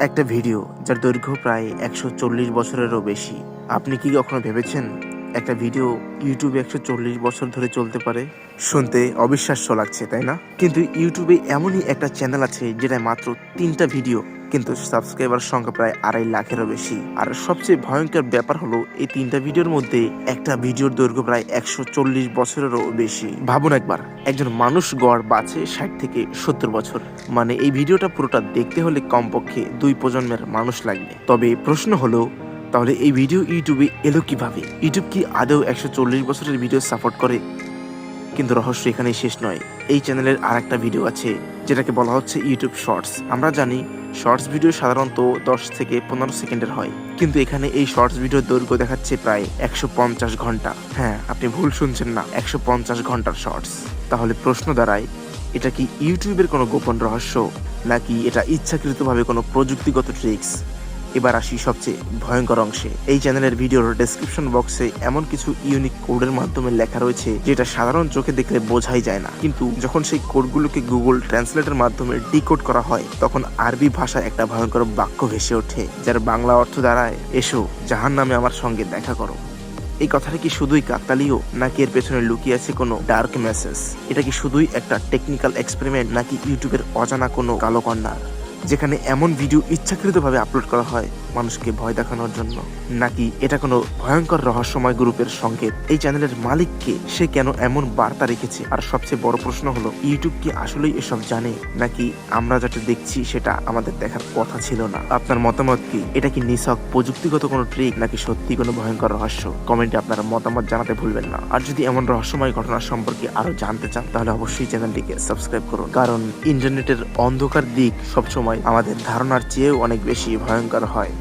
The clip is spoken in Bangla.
একটা ভিডিও যার দৈর্ঘ্য প্রায় একশো চল্লিশ বছরেরও বেশি। আপনি কি কখনো ভেবেছেন একটা ভিডিও ইউটিউবে একশো চল্লিশ বছর ধরে চলতে পারে। শুনতে অবিশ্বাস্য লাগছে, তাই না? কিন্তু ইউটিউবে এমনই একটা চ্যানেল আছে যেটা মাত্র তিনটা ভিডিও কিন্তু সাবস্ক্রাইবার সংখ্যা প্রায় আড়াই লাখেরও বেশি। আর সবচেয়ে ভয়ঙ্কর ব্যাপার হলো, এই তিনটা ভিডিওর মধ্যে একটা ভিডিওর দৈর্ঘ্য প্রায় একশো চল্লিশ বছরেরও বেশি। ভাবুন একবার, একজন মানুষ গড় বাঁচে ষাট থেকে সত্তর বছর। মানে এই ভিডিওটা পুরোটা দেখতে হলে কমপক্ষে দুই প্রজন্মের মানুষ লাগবে। তবে প্রশ্ন হলো তাহলে এই ভিডিও ইউটিউবে এলো কীভাবে? ইউটিউব কি আদৌ একশো চল্লিশ বছরের ভিডিও সাপোর্ট করে? কিন্তু রহস্য এখানেই শেষ নয়। এই চ্যানেলের আর একটা ভিডিও আছে, যেটাকে বলা হচ্ছে ইউটিউব শর্টস আমরা জানি শর্টস ভিডিও সাধারণত দশ থেকে পনেরো সেকেন্ডের হয়। কিন্তু এখানে এই শর্টস ভিডিওর দৈর্ঘ্য দেখাচ্ছে প্রায় একশো পঞ্চাশ ঘণ্টা। হ্যাঁ আপনি ভুল শুনছেন না, একশো পঞ্চাশ ঘণ্টার শর্টস তাহলে প্রশ্ন দাঁড়ায়, এটা কি ইউটিউবের কোনো গোপন রহস্য? নাকি এটা ইচ্ছাকৃতভাবে কোনো প্রযুক্তিগত ট্রিক্স এবার আসি সবচেয়ে ভয়ঙ্কর অংশে। এই চ্যানেলের ভিডিওর ডেসক্রিপশন বক্সে এমন কিছু ইউনিক কোডের মাধ্যমে লেখা রয়েছে, যেটা সাধারণ চোখে দেখলে বোঝাই যায় না। কিন্তু যখন সেই কোডগুলোকে গুগল ট্রান্সলেটের মাধ্যমে ডিকোড করা হয়, তখন আরবি ভাষায় একটা ভয়ঙ্কর বাক্য ভেসে ওঠে, যার বাংলা অর্থ দাঁড়ায়, এসো জাহান নামে আমার সঙ্গে দেখা করো। এই কথাটা কি শুধুই কাকতালীয়, নাকি এর পেছনে লুকিয়ে আছে কোনো ডার্ক মেসেজ এটা কি শুধুই একটা টেকনিক্যাল এক্সপেরিমেন্ট নাকি ইউটিউবের অজানা কোনো কালো কন্যার যেখানে এমন ভিডিও ইচ্ছাকৃতভাবে আপলোড করা হয়। মানুষকে ভয় দেখানোর জন্য। নাকি এটা কোনো ভয়ঙ্কর রহস্যময় গ্রুপের সংকেত? এই চ্যানেলের মালিককে সে কেন এমন বার্তা রেখেছে? আর সবচেয়ে বড় প্রশ্ন হলো ইউটিউব কি আসলেই এসব জানে? নাকি আমরা যেটা দেখছি সেটা আমাদের দেখার কথা ছিল না? আপনার মতামত কি? এটা কি নিছক, প্রযুক্তিগত কোনো ট্রিক নাকি সত্যি কোনো ভয়ঙ্কর রহস্য? কমেন্টে আপনারা মতামত জানাতে ভুলবেন না। আর যদি এমন রহস্যময় ঘটনা সম্পর্কে আরও জানতে চান, তাহলে অবশ্যই চ্যানেলটিকে সাবস্ক্রাইব করুন। কারণ ইন্টারনেটের অন্ধকার দিক সবসময় আমাদের ধারণার চেয়েও অনেক বেশি ভয়ঙ্কর হয়।